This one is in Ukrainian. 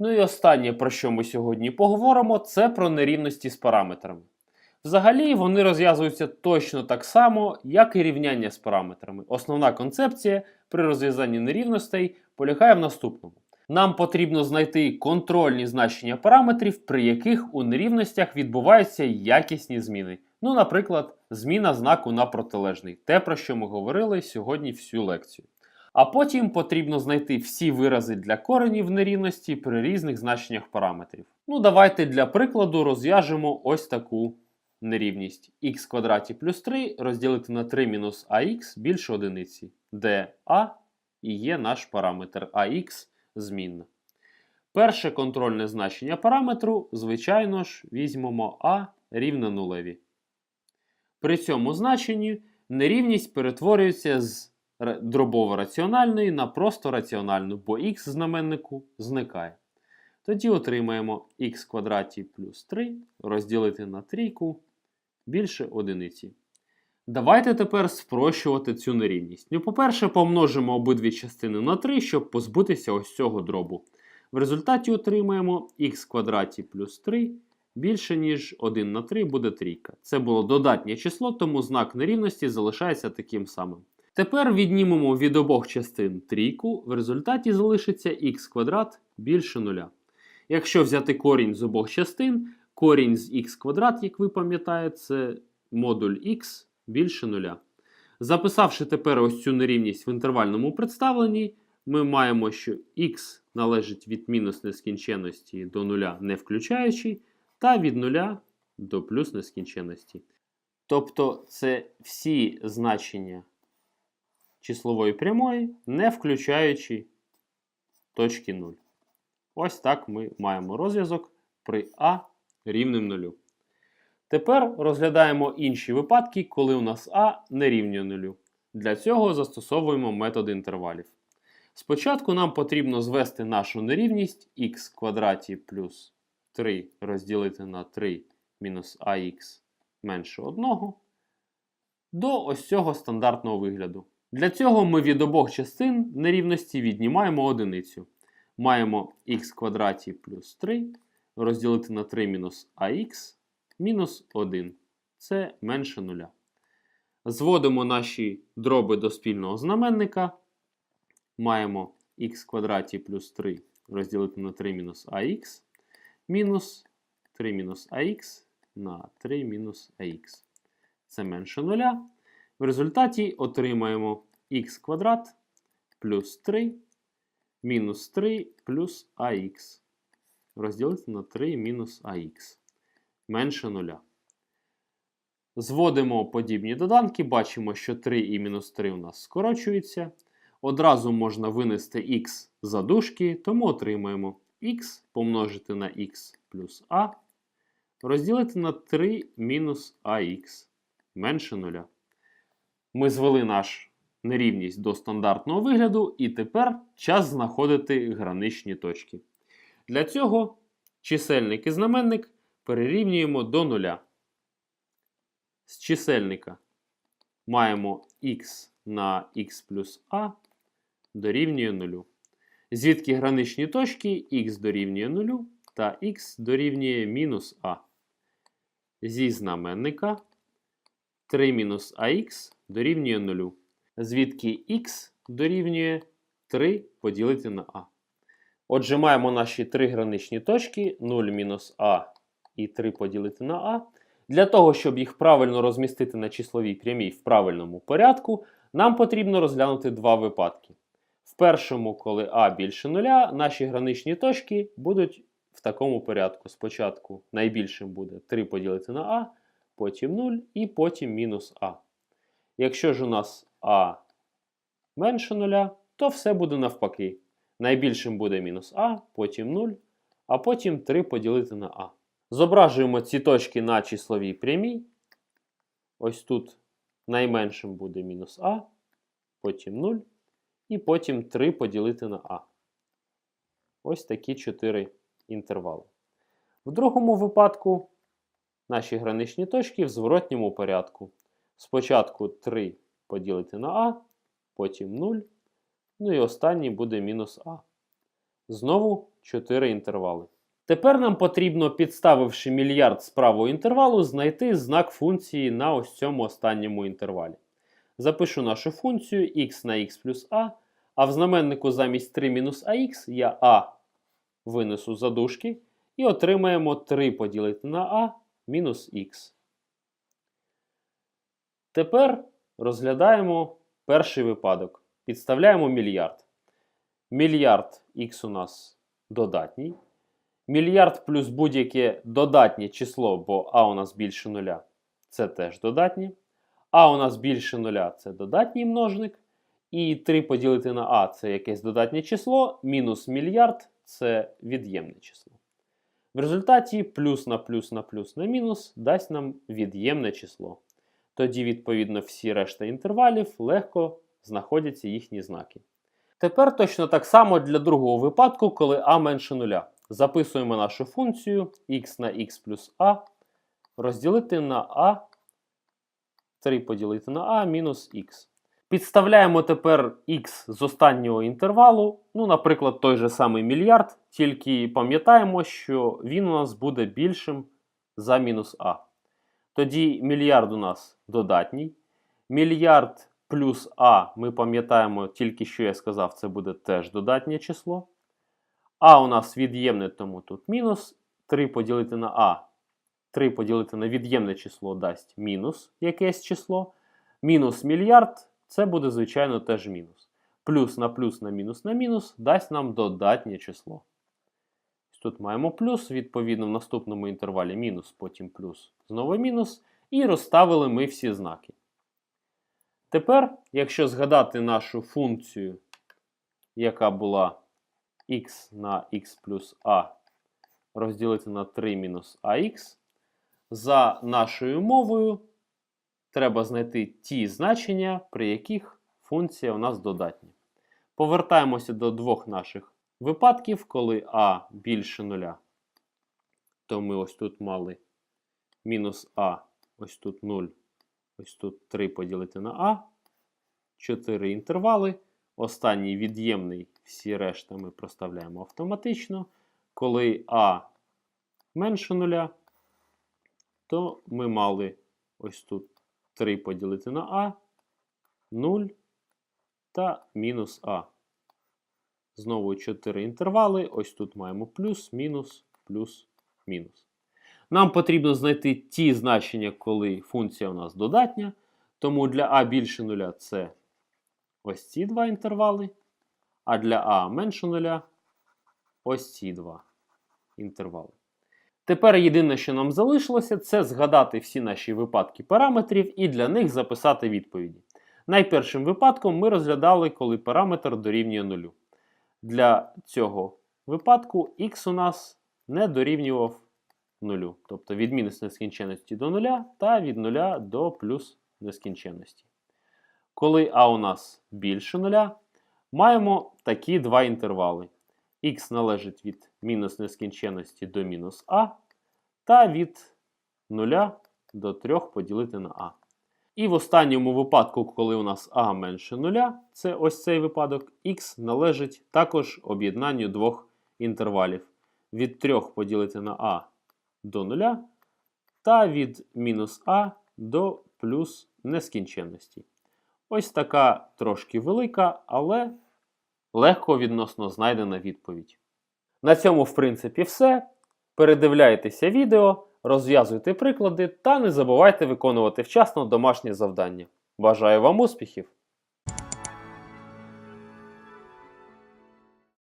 Ну і останнє, про що ми сьогодні поговоримо, це про нерівності з параметрами. Взагалі, вони розв'язуються точно так само, як і рівняння з параметрами. Основна концепція при розв'язанні нерівностей полягає в наступному. Нам потрібно знайти контрольні значення параметрів, при яких у нерівностях відбуваються якісні зміни. Ну, наприклад, зміна знаку на протилежний, те, про що ми говорили сьогодні всю лекцію. А потім потрібно знайти всі вирази для коренів нерівності при різних значеннях параметрів. Ну, давайте для прикладу розв'яжемо ось таку нерівність х квадраті плюс 3 розділити на 3 мінус ах більше одиниці, де а і є наш параметр ах змінна. Перше контрольне значення параметру, звичайно ж, візьмемо а рівне нулеві. При цьому значенні нерівність перетворюється з ра- дробово-раціональної на просто раціональну, бо х знаменнику зникає. Тоді отримаємо х квадраті плюс 3 розділити на трійку більше одиниці. Давайте тепер спрощувати цю нерівність. Ну, по-перше, помножимо обидві частини на 3, щоб позбутися ось цього дробу. В результаті отримаємо х квадраті плюс 3 більше, ніж 1 на 3 буде трійка. Це було додатнє число, тому знак нерівності залишається таким самим. Тепер віднімемо від обох частин трійку, в результаті залишиться х квадрат більше нуля. Якщо взяти корінь з обох частин, корінь з х квадрат, як ви пам'ятаєте, це модуль х більше нуля. Записавши тепер ось цю нерівність в інтервальному представленні, ми маємо, що х належить від мінус нескінченності до нуля не включаючи, та від нуля до плюс нескінченності. Тобто це всі значення числової прямої, не включаючи точки 0. Ось так ми маємо розв'язок при а рівним нулю. Тепер розглядаємо інші випадки, коли у нас а не рівнює нулю. Для цього застосовуємо метод інтервалів. Спочатку нам потрібно звести нашу нерівність х квадраті плюс 3 розділити на 3 мінус ах менше 1 до ось цього стандартного вигляду. Для цього ми від обох частин нерівності віднімаємо одиницю. Маємо х квадраті плюс 3 розділити на 3 мінус ах мінус 1. Це менше нуля. Зводимо наші дроби до спільного знаменника. Маємо х квадраті плюс 3 розділити на 3 мінус ах мінус 3 мінус ах на 3 мінус ах. Це менше нуля. В результаті отримаємо х квадрат плюс 3 мінус 3 плюс ах розділити на 3 мінус ах менше нуля. Зводимо подібні доданки, бачимо, що 3 і мінус 3 у нас скорочуються. Одразу можна винести х за дужки, тому отримаємо х помножити на х плюс а, розділити на 3 мінус ах менше нуля. Ми звели наш нерівність до стандартного вигляду, і тепер час знаходити граничні точки. Для цього чисельник і знаменник перерівнюємо до нуля. З чисельника маємо х на х плюс а дорівнює 0. Звідки граничні точки х дорівнює 0 та х дорівнює мінус а. Зі знаменника 3 мінус ах дорівнює 0. Звідки х дорівнює 3 поділити на а. Отже, маємо наші три граничні точки 0 мінус а і 3 поділити на а. Для того, щоб їх правильно розмістити на числовій прямій в правильному порядку, нам потрібно розглянути два випадки. В першому, коли а більше нуля, наші граничні точки будуть в такому порядку. Спочатку найбільшим буде 3 поділити на а, потім 0 і потім мінус а. Якщо ж у нас а менше нуля, то все буде навпаки. Найбільшим буде мінус а, потім 0, а потім 3 поділити на а. Зображуємо ці точки на числовій прямій. Ось тут найменшим буде мінус а, потім 0, і потім 3 поділити на а. Ось такі 4 інтервали. В другому випадку наші граничні точки в зворотньому порядку. Спочатку 3 поділити на а, потім 0, ну і останній буде мінус а. Знову 4 інтервали. Тепер нам потрібно, підставивши мільярд з правого інтервалу, знайти знак функції на ось цьому останньому інтервалі. Запишу нашу функцію x на x плюс a, а в знаменнику замість 3 мінус ax я a винесу за дужки і отримаємо 3 поділити на a мінус х. Тепер розглядаємо перший випадок. Підставляємо мільярд. Мільярд х у нас додатній. Мільярд плюс будь-яке додатнє число, бо а у нас більше нуля, це теж додатнє. А у нас більше нуля це додатній множник. І 3 поділити на а це якесь додатнє число, мінус мільярд це від'ємне число. В результаті плюс на плюс на плюс на мінус дасть нам від'ємне число. Тоді, відповідно, всі решта інтервалів легко знаходяться їхні знаки. Тепер точно так само для другого випадку, коли а менше нуля. Записуємо нашу функцію x на x плюс a розділити на a, 3 поділити на a мінус х. Підставляємо тепер x з останнього інтервалу, ну, наприклад, той же самий мільярд, тільки пам'ятаємо, що він у нас буде більшим за мінус а. Тоді мільярд у нас додатній. Мільярд плюс а, ми пам'ятаємо, тільки що я сказав, це буде теж додатнє число. А у нас від'ємне, тому тут мінус. 3 поділити на а. 3 поділити на від'ємне число дасть мінус якесь число. Мінус мільярд це буде, звичайно, теж мінус. Плюс на плюс на мінус на мінус дасть нам додатнє число. Тут маємо плюс, відповідно, в наступному інтервалі мінус, потім плюс, знову мінус. І розставили ми всі знаки. Тепер, якщо згадати нашу функцію, яка була x на x плюс a розділити на 3 мінус ax, за нашою мовою треба знайти ті значення, при яких функція у нас додатня. Повертаємося до двох наших випадків, коли а більше нуля, то ми ось тут мали мінус а, ось тут 0, ось тут 3 поділити на а, 4 інтервали. Останній від'ємний, всі решта ми проставляємо автоматично. Коли а менше нуля, то ми мали ось тут 3 поділити на а, 0 та мінус а. Знову 4 інтервали. Ось тут маємо плюс, мінус, плюс, мінус. Нам потрібно знайти ті значення, коли функція у нас додатня. Тому для а більше нуля це ось ці два інтервали. А для а менше нуля ось ці два інтервали. Тепер єдине, що нам залишилося, це згадати всі наші випадки параметрів і для них записати відповіді. Найпершим випадком ми розглядали, коли параметр дорівнює нулю. Для цього випадку x у нас не дорівнював нулю. Тобто від мінус нескінченності до нуля та від нуля до плюс нескінченності. Коли а у нас більше нуля, маємо такі два інтервали. Х належить від мінус нескінченності до мінус а, та від 0 до 3 поділити на а. І в останньому випадку, коли у нас а менше 0, це ось цей випадок, х належить також об'єднанню двох інтервалів. Від 3 поділити на а до 0, та від мінус а до плюс нескінченності. Ось така трошки велика, але легко відносно знайдена відповідь. На цьому, в принципі, все. Передивляйтеся відео, розв'язуйте приклади та не забувайте виконувати вчасно домашнє завдання. Бажаю вам успіхів!